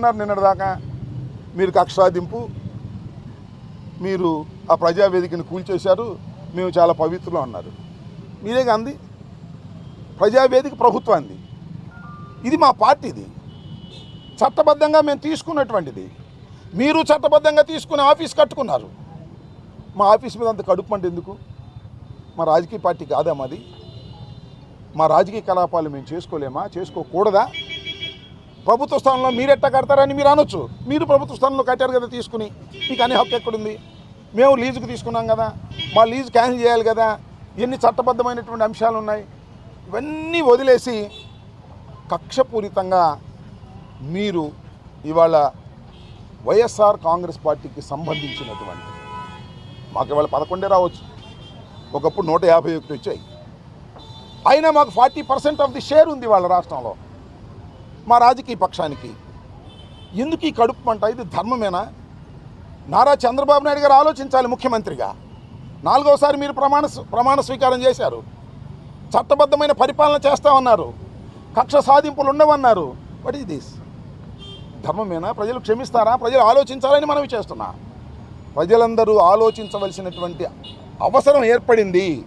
అన్నారు నిన్నటిదాకా. మీరు కక్ష సాధింపు మీరు ఆ ప్రజావేదికను కూల్చేశారు మేము చాలా పవిత్రులు అన్నారు మీరే అంది ప్రజావేదిక ప్రభుత్వాన్ని. ఇది మా పార్టీది. చట్టబద్ధంగా మేము తీసుకున్నటువంటిది. మీరు చట్టబద్ధంగా తీసుకుని ఆఫీస్ కట్టుకున్నారు. మా ఆఫీస్ మీద అంత కడుపు అంటే ఎందుకు? మా రాజకీయ పార్టీ కాదా మాది? మా రాజకీయ కలాపాలు మేము చేసుకోలేమా? చేసుకోకూడదా? ప్రభుత్వ స్థానంలో మీరు ఎట్టా కడతారని మీరు అనొచ్చు. మీరు ప్రభుత్వ స్థానంలో కట్టారు కదా తీసుకుని. మీకు అనే హక్కు ఎక్కడుంది? మేము లీజుకు తీసుకున్నాం కదా. మా లీజు క్యాన్సిల్ చేయాలి కదా. ఎన్ని చట్టబద్ధమైనటువంటి అంశాలు ఉన్నాయి ఇవన్నీ వదిలేసి కక్షపూరితంగా మీరు ఇవాళ వైఎస్ఆర్ కాంగ్రెస్ పార్టీకి సంబంధించినటువంటి మాకు ఇవాళ పదకొండే రావచ్చు. ఒకప్పుడు నూట యాభై ఒకటి వచ్చాయి. అయినా మాకు forty percent of the share ఉంది వాళ్ళ రాష్ట్రంలో. మా రాజకీయ పక్షానికి. ఎందుకు ఈ కడుపు పంట ఇది ధర్మమేనా? నారా చంద్రబాబు నాయుడు గారు ఆలోచించాలి ముఖ్యమంత్రిగా. నాలుగోసారి మీరు ప్రమాణ ప్రమాణ స్వీకారం చేశారు. చట్టబద్ధమైన పరిపాలన చేస్తామన్నారు. కక్ష సాధింపులు ఉండవన్నారు. వాట్ ఈస్ దిస్ ధర్మమేనా? ప్రజలు క్షమిస్తారా? ప్రజలు ఆలోచించాలని మనవి చేస్తున్నా. ప్రజలందరూ ఆలోచించవలసినటువంటి అవసరం ఏర్పడింది.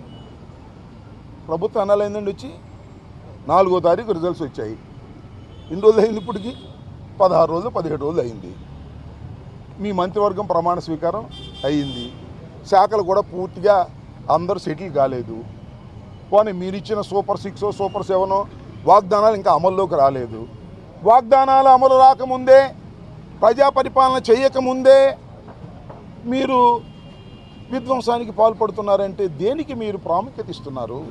ప్రభుత్వం అనాలైందండి వచ్చి నాలుగో తారీఖు రిజల్ట్స్ వచ్చాయి. ఎన్ని రోజులు అయింది ఇప్పటికి? పదహారు రోజులు పదిహేడు రోజులు అయింది. మీ మంత్రివర్గం ప్రమాణ స్వీకారం అయ్యింది శాఖలు కూడా పూర్తిగా అందరూ సెటిల్ కాలేదు. పోనీ మీరు ఇచ్చిన సూపర్ సిక్స్ సూపర్ సెవెన్ వాగ్దానాలు ఇంకా అమల్లోకి రాలేదు. వాగ్దానాలు అమలు రాకముందే ప్రజా పరిపాలన చేయకముందే మీరు విధ్వంసానికి పాల్పడుతున్నారంటే దేనికి మీరు ప్రాముఖ్యత ఇస్తున్నారు?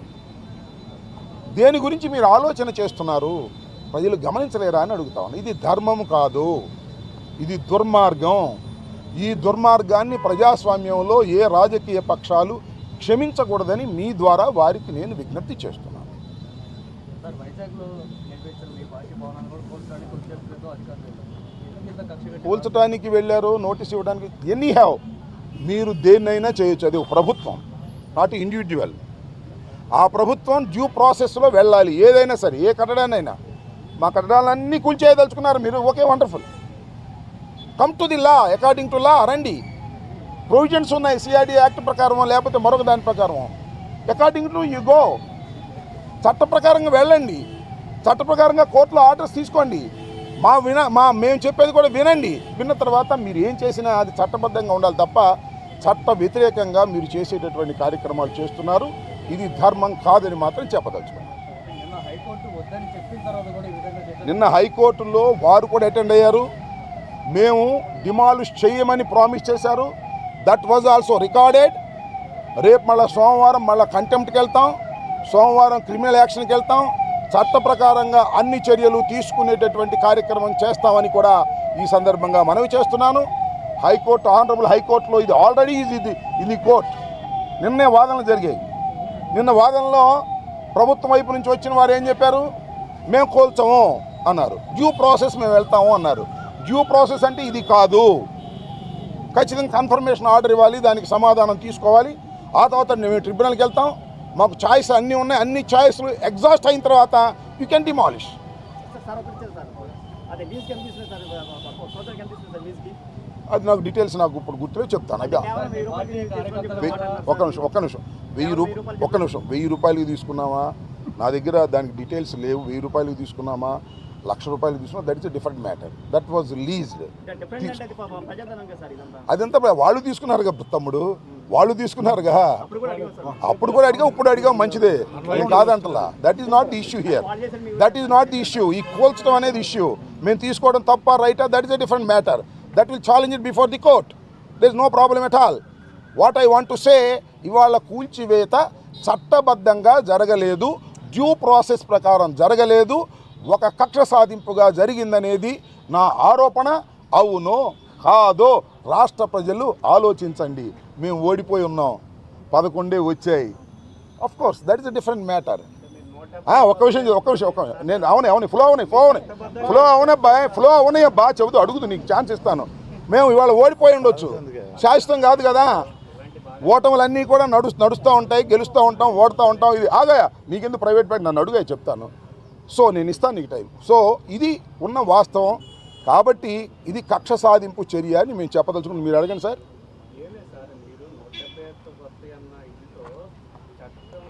దేని గురించి మీరు ఆలోచన చేస్తున్నారు? ప్రజలు గమనించలేరా అని అడుగుతాను ఇది ధర్మం కాదు. ఇది దుర్మార్గం. ఈ దుర్మార్గాన్ని ప్రజాస్వామ్యంలో ఏ రాజకీయ పక్షాలు క్షమించకూడదని మీ ద్వారా వారికి నేను విజ్ఞప్తి చేస్తున్నాను. పోల్చడానికి కూల్చడానికి వెళ్ళారు. నోటీస్ ఇవ్వడానికి. ఎనీ హ్యావ్ మీరు దేన్నైనా చేయొచ్చు. అది ఒక ప్రభుత్వం. నాట్ ఇండివిజువల్ ఆ ప్రభుత్వం డ్యూ ప్రాసెస్లో వెళ్ళాలి. ఏదైనా సరే ఏ కట్టడానైనా మా కట్టడాలన్నీ కూల్చేయదలుచుకున్నారు మీరు. Okay wonderful. Come to the law according to law రండి. ప్రొవిజన్స్ ఉన్నాయి సిఆర్డి యాక్ట్ ప్రకారం లేకపోతే మరొక దాని ప్రకారం అకార్డింగ్ టు యు గో చట్ట ప్రకారంగా వెళ్ళండి. చట్ట ప్రకారంగా కోర్టులో ఆర్డర్స్ తీసుకోండి. మా విన మా మేము చెప్పేది కూడా వినండి. విన్న తర్వాత మీరు ఏం చేసినా అది చట్టబద్ధంగా ఉండాలి తప్ప చట్ట వ్యతిరేకంగా మీరు చేసేటటువంటి కార్యక్రమాలు చేస్తున్నారు. ఇది ధర్మం కాదని మాత్రం చెప్పదలుచుకున్నాను నిన్న హైకోర్టులో వారు కూడా అటెండ్ అయ్యారు. మేము డిమాలిష్ చేయమని ప్రామిస్ చేశారు. దట్ వాజ్ ఆల్సో రికార్డెడ్ రేపు మళ్ళీ సోమవారం మళ్ళీ కంటెంప్ట్కి వెళ్తాం సోమవారం క్రిమినల్ యాక్షన్కి వెళ్తాం చట్ట ప్రకారంగా అన్ని చర్యలు తీసుకునేటటువంటి కార్యక్రమం చేస్తామని కూడా ఈ సందర్భంగా మనవి చేస్తున్నాను. హైకోర్టు ఆనరబుల్ హైకోర్టులో ఇది ఆల్రెడీ ఇది ఇది ఇది కోర్ట్ నిన్నే వాదనలు జరిగాయి. నిన్న వాదనలో ప్రభుత్వం వైపు నుంచి వచ్చిన వారు ఏం చెప్పారు మేము కోల్చము అన్నారు డ్యూ ప్రాసెస్ మేము వెళ్తాము అన్నారు డ్యూ ప్రాసెస్ అంటే ఇది కాదు ఖచ్చితంగా కన్ఫర్మేషన్ ఆర్డర్ ఇవ్వాలి దానికి సమాధానం తీసుకోవాలి ఆ తర్వాత మేము ట్రిబ్యునల్కి వెళ్తాం మాకు ఛాయిస్ అన్నీ ఉన్నాయి అన్ని ఛాయిస్లు ఎగ్జాస్ట్ అయిన తర్వాత యూ కెన్ డిమాలిష్ అదే నాకు డీటెయిల్స్ నాకు ఇప్పుడు గుర్తులేదు చెప్తాను రూపాయలు వెయ్యి- ఒక నిమిషం ఒక్క నిమిషం. వెయ్యి రూప ఒక్క నిమిషం. వెయ్యి రూపాయలకి తీసుకున్నామా నా దగ్గర దానికి డీటెయిల్స్ లేవు. వెయ్యి రూపాయలకి తీసుకున్నామా? లక్ష రూపాయలకి తీసుకున్నా that is different matter that was leased అదంతా వాళ్ళు తీసుకున్నారు కదా తమ్ముడు. వాళ్ళు తీసుకున్నారుగా అప్పుడు కూడా అడిగాం సార్. అప్పుడు కూడా అడిగా ఇప్పుడు అడిగా మంచిదే. నేను కాదంటలా. That is not the issue here that is not the issue ఈ కోల్చడం అనేది ఇష్యూ మేము తీసుకోవడం తప్ప రైటా that is a different matter that will challenge it before the court there is no problem at all what I want to say ఇవాళ కూల్చివేత చట్టబద్ధంగా జరగలేదు డ్యూ ప్రాసెస్ ప్రకారం జరగలేదు ఒక కక్ష సాధింపుగా జరిగిందనేది నా ఆరోపణ. అవును కాదో రాష్ట్ర ప్రజలు ఆలోచించండి. మేము ఓడిపోయి ఉన్నాం. పదకొండే వచ్చాయి. Of course that is a different matter ఒక్క విషయం ఒక్క విషయం ఒక్క నేను అవునే అవును ఫ్లో అవునాయి ఫ్లో అవునాయి ఫ్లో అవునబ్బా ఫ్లో అవునాయి బా చెబుతూ అడుగుతూ నీకు ఛాన్స్ ఇస్తాను. మేము ఇవాళ ఓడిపోయి ఉండొచ్చు. శాశ్వతం కాదు కదా. ఓటములన్నీ కూడా నడు నడుస్తూ ఉంటాయి గెలుస్తూ ఉంటాం ఓడుతూ ఉంటాం. ఇది ఆగాయా నీకెందుకు ప్రైవేట్ బ్యాంక్ నన్ను అడుగా చెప్తాను. సో నేను ఇస్తాను నీకు టైం సో ఇది ఉన్న వాస్తవం. కాబట్టి ఇది కక్ష సాధింపు చర్య అని మేము చెప్పదలుచుకుని మీరు అడగండి సార్ ఏమే సార్ మీరు నూట డెబ్బై ఒక్క వస్తాయి అన్న ఇదితో చట్టం చేసుకోకుండా అంటే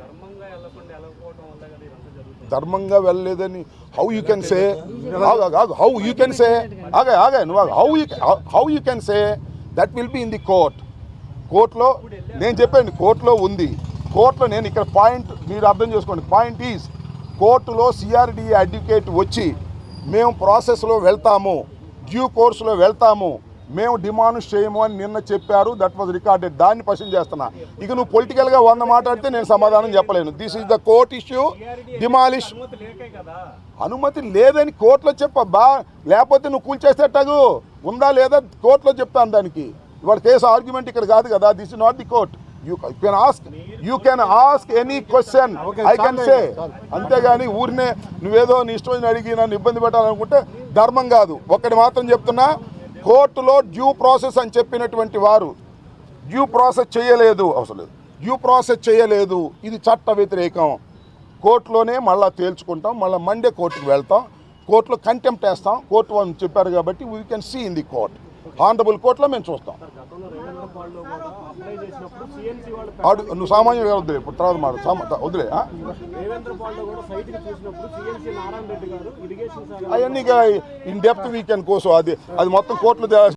ధర్మంగా వెళ్ళకుండా వెళ్ళకపోవడం వల్ల కదా ఇదంతా జరుగుతుంది. ధర్మంగా వెళ్ళలేదని how you can say how you can say ఆగే ఆగే నువ్వు how you how you can say that will be in the court కోర్టులో నేను చెప్పాను కోర్టులో ఉంది. కోర్టులో నేను ఇక్కడ పాయింట్ మీరు అర్థం చేసుకోండి. పాయింట్ ఈజ్ కోర్టులో సిఆర్డి అడ్వకేట్ వచ్చి మేము ప్రాసెస్లో వెళ్తాము డ్యూ కోర్సులో వెళ్తాము. మేము డిమాండ్ చేయము అని నిన్న చెప్పారు. దట్ వాజ్ రికార్డెడ్ దాన్ని క్వశ్చన్ చేస్తున్నా. ఇక నువ్వు పొలిటికల్గా వంద మాట్లాడితే నేను సమాధానం చెప్పలేను. This is the court issue demolish అనుమతి లేదని కోర్టులో చెప్పబ్బా లేకపోతే నువ్వు కూల్చేసేటగు ఉందా లేదా కోర్టులో చెప్తాను దానికి. ఇవాళ కేసు ఆర్గ్యుమెంట్ ఇక్కడ కాదు కదా. This is not the court you can ask you can ask any question I can say అంతేగాని ఊరినే నువ్వేదో నీ ఇష్టం అడిగి నన్ను ఇబ్బంది పెట్టాలనుకుంటే ధర్మం కాదు. ఒక్కటి మాత్రం చెప్తున్నా. కోర్టులో డ్యూ ప్రాసెస్ అని చెప్పినటువంటి వారు డ్యూ ప్రాసెస్ చేయలేదు. అవసరం లేదు. డ్యూ ప్రాసెస్ చేయలేదు. ఇది చట్ట వ్యతిరేకం. కోర్టులోనే మళ్ళీ తేల్చుకుంటాం. మళ్ళీ మండే కోర్టుకు వెళ్తాం. కోర్టులో కంటెంప్ట్ వేస్తాం. కోర్టు వాళ్ళు చెప్పారు కాబట్టి we can see in the court honourable కోర్టులో మేము చూస్తాం. నువ్వు సామాన్యుడు వద్దులే ఇప్పుడు తర్వాత మాట వదిలే శాఖ అవన్నీ ఇన్ డెప్త్ వీ కెన్ కోసు అది అది మొత్తం కోర్టులో తేలాల్సిన